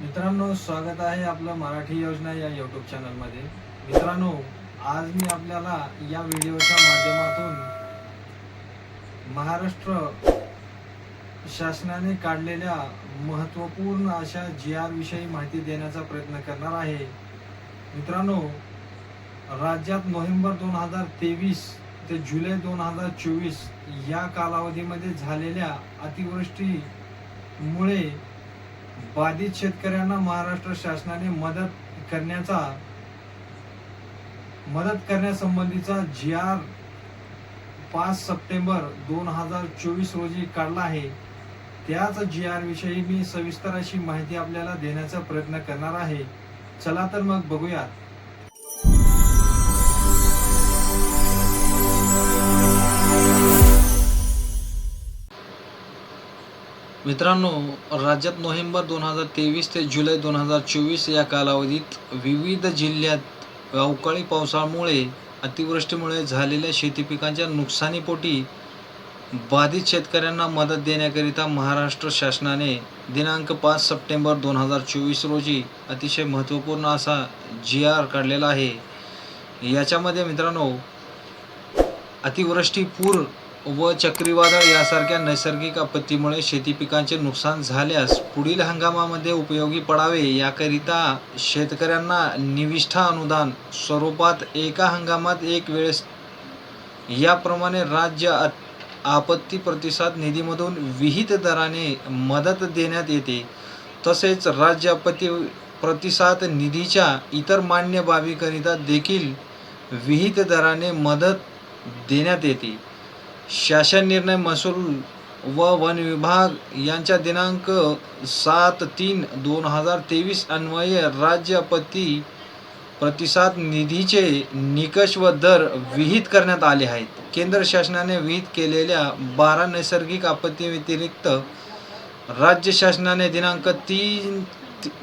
मित्रांनो स्वागत आहे आपलं मराठी योजना या यूट्यूब चॅनलमध्ये मित्रांनो आज मी आपल्याला या व्हिडिओच्या माध्यमातून महाराष्ट्र शासनाने काढलेल्या महत्त्वपूर्ण अशा जी आर विषयी माहिती देण्याचा प्रयत्न करणार आहे. मित्रांनो राज्यात नोव्हेंबर दोन हजार तेवीस ते जुलै दोन हजार चोवीस या कालावधीमध्ये झालेल्या अतिवृष्टीमुळे बाधित शेतकऱ्यांना महाराष्ट्र शासनाने मदत करण्याचा मदत करण्यासंबंधीचा जी आर पाच सप्टेंबर दोन हजार चोवीस रोजी काढला आहे. त्याच जी आर विषयी मी सविस्तर अशी माहिती आपल्याला देण्याचा प्रयत्न करणार आहे. चला तर मग बघूयात. मित्रांनो राज्यात नोव्हेंबर दोन हजार तेवीस ते जुलै दोन हजार चोवीस या कालावधीत विविध जिल्ह्यात अवकाळी पावसामुळे अतिवृष्टीमुळे झालेल्या शेती पिकांच्या नुकसानीपोटी बाधित शेतकऱ्यांना मदत देण्याकरिता महाराष्ट्र शासनाने दिनांक पाच सप्टेंबर दोन हजार चोवीस रोजी अतिशय महत्त्वपूर्ण असा जी आर काढलेला आहे. याच्यामध्ये मित्रांनो अतिवृष्टी पूर व चक्रीवादळ यासारख्या नैसर्गिक आपत्तीमुळे शेती पिकांचे नुकसान झाल्यास पुढील हंगामामध्ये उपयोगी पडावे याकरिता शेतकऱ्यांना निविष्ठा अनुदान स्वरूपात एका हंगामात एक वेळेस याप्रमाणे राज्य आपत्ती प्रतिसाद निधीमधून विहित दराने मदत देण्यात येते. तसेच राज्य आपत्ती प्रतिसाद निधीच्या इतर मान्य बाबीकरिता देखील विहित दराने मदत देण्यात येते. शासन निर्णय महसूल व वन विभाग यांच्या दिनांक सात तीन दोन हजार तेवीस अन्वये राज्य आपत्ती प्रतिसाद निधीचे निकष व दर विहित करण्यात आले आहेत. केंद्र शासनाने विहित केलेल्या बारा नैसर्गिक आपत्ती व्यतिरिक्त राज्य शासनाने दिनांक तीन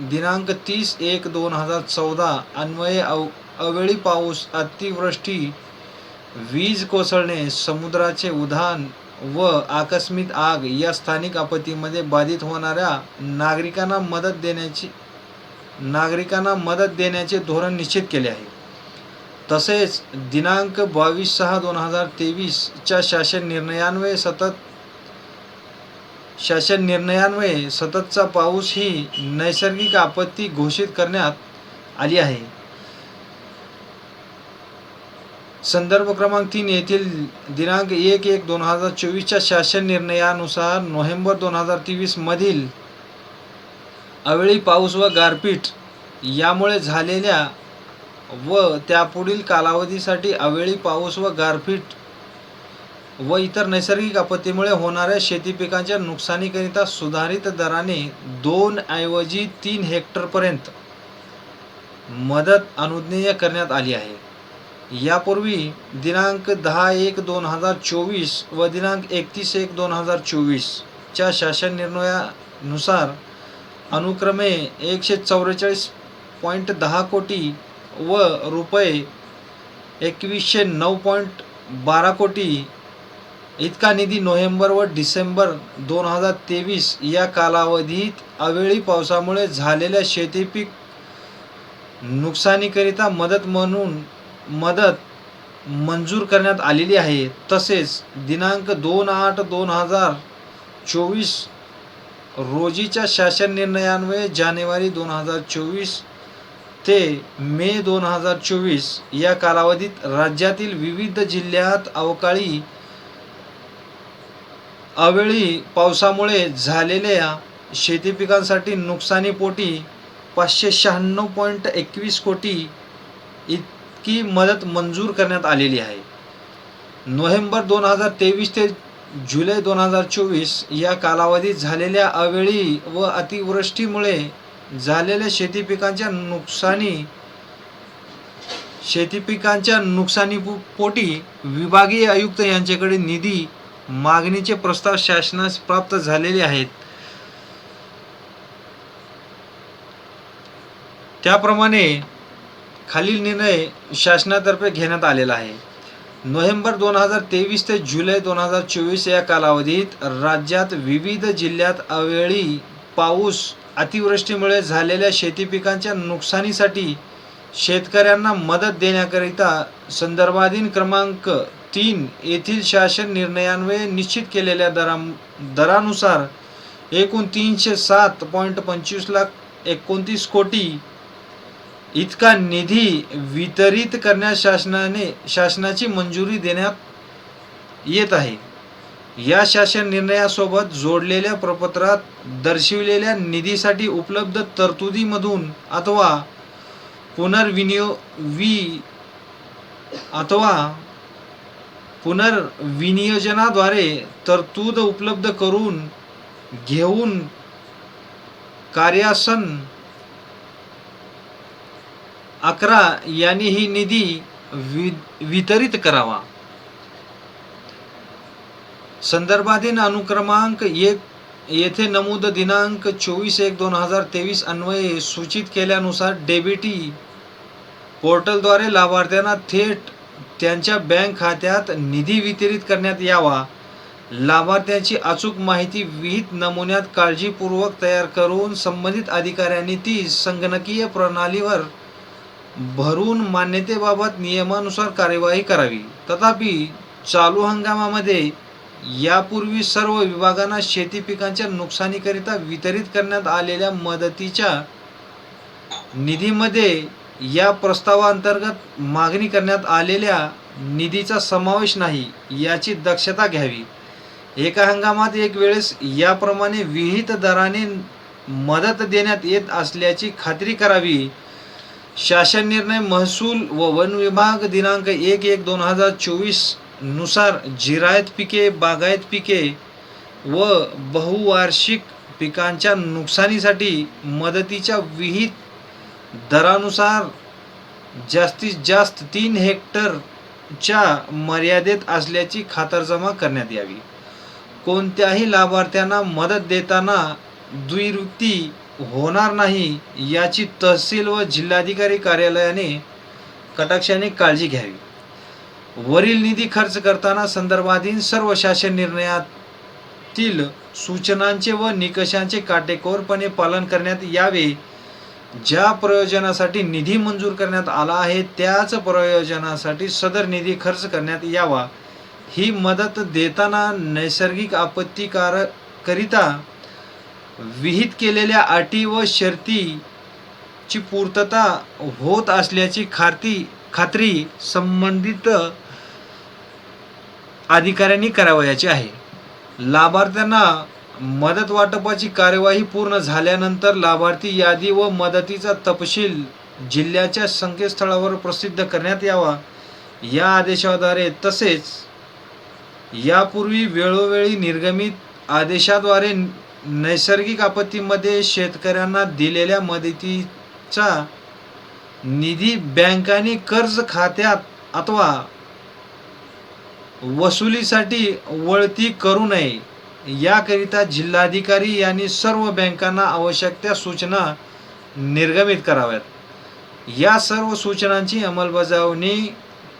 दिनांक तीस एक दोन हजार चौदा अन्वये अव अवेळी पाऊस अतिवृष्टी वीज कोसळणे समुद्राचे उधाण व आकस्मिक आग या स्थानिक आपत्तीमध्ये बाधित होणाऱ्या नागरिकांना मदत देण्याची नागरिकांना मदत देण्याचे धोरण निश्चित केले आहे. तसेच दिनांक बावीस सहा दोन हजार तेवीसच्या शासन निर्णयान्वये सतत शासन निर्णयान्वये सततचा पाऊस ही नैसर्गिक आपत्ती घोषित करण्यात आली आहे. संदर्भ क्रमांक तीन येथील दिनांक एक एक दोन हजार चोवीसच्या शासन निर्णयानुसार नोव्हेंबर दोन हजार तेवीसमधील अवेळी पाऊस व गारपीट यामुळे झालेल्या व त्यापुढील कालावधीसाठी अवेळी पाऊस व गारपीट व इतर नैसर्गिक आपत्तीमुळे होणाऱ्या शेती पिकांच्या नुकसानीकरिता सुधारित दराने दोन ऐवजी तीन हेक्टरपर्यंत मदत अनुज्ञेय करण्यात आली आहे. यापूर्वी दिनांक दहा एक दोन हजार चोवीस व दिनांक एकतीस एक दोन हजार चोवीसच्या शासन निर्णयानुसार अनुक्रमे एकशे चौवेचाळीस पॉईंट दहा कोटी व रुपये एकवीसशे नऊ पॉईंट बारा कोटी इतका निधी नोव्हेंबर व डिसेंबर दोन हजार तेवीस या कालावधीत अवेळी पावसामुळे झालेल्या शेतीपीक नुकसानीकरिता मदत म्हणून मदत मंजूर करण्यात आलेली आहे. तसेच दिनांक दोन आठ दोन हजार चोवीस रोजीच्या शासन निर्णयान्वये जानेवारी दोन हजार चोवीस ते मे दोन हजार चोवीस या कालावधीत राज्यातील विविध जिल्ह्यात अवकाळी अवेळी पावसामुळे झालेल्या शेती पिकांसाठी नुकसानीपोटी पाचशे शहाण्णव पॉईंट एकवीस कोटी इतकी मदत मंजूर करण्यात आलेली आहे. नोव्हेंबर दोन हजार तेवीस ते जुलै दोन हजार चोवीस या कालावधीत झालेल्या अवेळी व अतिवृष्टीमुळे झालेल्या शेती पिकांच्या नुकसानी शेती पिकांच्या नुकसानी पोटी विभागीय आयुक्त यांच्याकडे निधी मागणीचे प्रस्ताव शासनास प्राप्त झालेले आहेत. त्याप्रमाणे खालील निर्णय शासनातर्फे घेण्यात आलेला आहे. नोव्हेंबर दोन हजार तेवीस ते जुलै दोन हजार चोवीस या कालावधीत राज्यात विविध जिल्ह्यात अवेळी पाऊस अतिवृष्टीमुळे झालेल्या शेती पिकांच्या नुकसानीसाठी शेतकऱ्यांना मदत देण्याकरिता संदर्भाधीन क्रमांक तीन येथील शासन निर्णयान्वये निश्चित केलेल्या दरा दरानुसार एकूण तीनशे सात पॉईंट पंचवीस लाख एकोणतीस कोटी इतका निधी वितरित करण्यास शासनाने शासनाची मंजुरी देण्यात येत आहे. या शासन निर्णयासोबत जोडलेल्या प्रपत्रात दर्शविलेल्या निधीसाठी उपलब्ध तरतुदीमधून अथवा पुनर्विनियो वी अथवा पुनर्विनियोजनाद्वारे तरतूद उपलब्ध करून घेऊन कार्यासन अकरा यांनी ही निधी वि वितरित करावा. संदर्भाधीन अनुक्रमांक एक येथे नमूद दिनांक चोवीस एक दोन हजार तेवीस अन्वये सूचित केल्यानुसार डेबिटी पोर्टलद्वारे लाभार्थ्यांना थेट त्यांच्या बँक खात्यात निधी वितरित करण्यात यावा. लाभार्थ्याची अचूक माहिती विहित नमुन्यात काळजीपूर्वक तयार करून संबंधित अधिकाऱ्यांनी ती संगणकीय प्रणालीवर भरून मान्यतेबाबत नियमानुसार कार्यवाही करावी. तथापि चालू हंगामामध्ये यापूर्वी सर्व विभागांना शेती पिकांच्या नुकसानीकरिता वितरित करण्यात आलेल्या मदतीच्या निधीमध्ये या प्रस्तावाअंतर्गत मागणी करण्यात आलेल्या निधीचा समावेश नाही याची दक्षता घ्यावी. एका हंगामात एक वेळेस याप्रमाणे विहित दराने मदत देण्यात येत असल्याची खात्री करावी. शासन निर्णय महसूल व वन विभाग दिनांक एक एक दोन हजार चोवीसनुसार जिरायत पिके बागायत पिके व बहुवार्षिक पिकांच्या नुकसानीसाठी मदतीच्या विहित दरानुसार जास्तीत जास्त तीन हेक्टरच्या मर्यादेत असल्याची खातरजमा करण्यात यावी. कोणत्याही लाभार्थ्यांना मदत देताना द्विवृत्ती होणार नाही याची तहसील व जिल्हाधिकारी कार्यालयाने कटाक्षाने काळजी घ्यावी. वरील निधी खर्च करताना संदर्भाधीन सर्व शासन निर्णयातील सूचनांचे व निकषांचे काटेकोरपणे पालन करण्यात यावे. ज्या प्रयोजनासाठी निधी मंजूर करण्यात आला आहे त्याच प्रयोजनासाठी सदर निधी खर्च करण्यात यावा. ही मदत देताना नैसर्गिक आपत्तीकारकरिता विहित केलेल्या अटी व शर्तीची पूर्तता होत असल्याची खात्री खात्री संबंधित अधिकाऱ्यांनी करावयाची आहे. लाभार्थ्यांना मदत वाटपाची कार्यवाही पूर्ण झाल्यानंतर लाभार्थी यादी व मदतीचा तपशील जिल्ह्याच्या संकेतस्थळावर प्रसिद्ध करण्यात यावा या आदेशाद्वारे तसेच यापूर्वी वेळोवेळी निर्गमित आदेशाद्वारे नैसर्गिक आपत्तीमध्ये शेतकऱ्यांना दिलेल्या मदतीचा निधी बँकांनी कर्ज खात्यात अथवा वसुलीसाठी वळती करू नये. याकरिता जिल्हाधिकारी यांनी सर्व बँकांना आवश्यक त्या सूचना निर्गमित कराव्यात. या सर्व सूचनांची अंमलबजावणी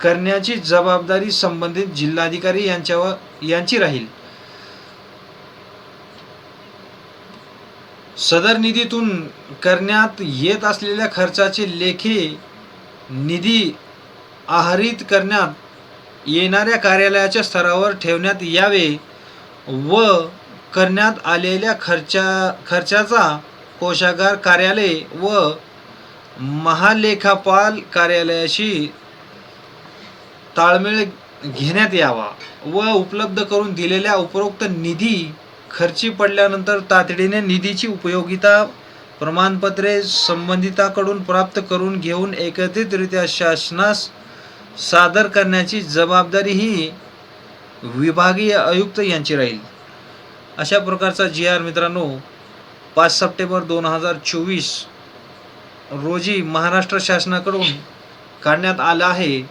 करण्याची जबाबदारी संबंधित जिल्हाधिकारी यांच्यावर यांची राहील. सदर निधीतून करण्यात येत असलेल्या खर्चाचे लेखे निधी आहरित करण्यात येणाऱ्या कार्यालयाच्या स्तरावर ठेवण्यात यावे व करण्यात आलेल्या खर्चा खर्चाचा कोशागार कार्यालय व महालेखापाल कार्यालयाशी ताळमेळ घेण्यात यावा व उपलब्ध करून दिलेल्या उपरोक्त निधी खर्ची पडल्यानंतर तातडीने निधीची उपयोगिता प्रमाणपत्रे संबंधिताकडून प्राप्त करून घेऊन एकत्रितरित्या शासनास सादर करण्याची जबाबदारी ही विभागीय आयुक्त यांची राहील. अशा प्रकारचा जी आर मित्रांनो पाच सप्टेंबर दोन हजार चोवीस रोजी महाराष्ट्र शासनाकडून काढण्यात आला आहे.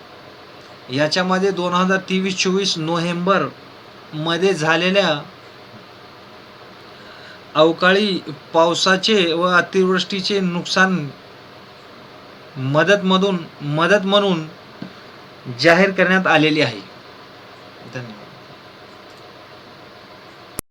याच्यामध्ये दोन हजार तेवीस चोवीस नोव्हेंबरमध्ये झालेल्या अवकाळी पावसाचे व अतिवृष्टीचे नुकसान मदतमधून मदत म्हणून जाहीर करण्यात आलेली आहे.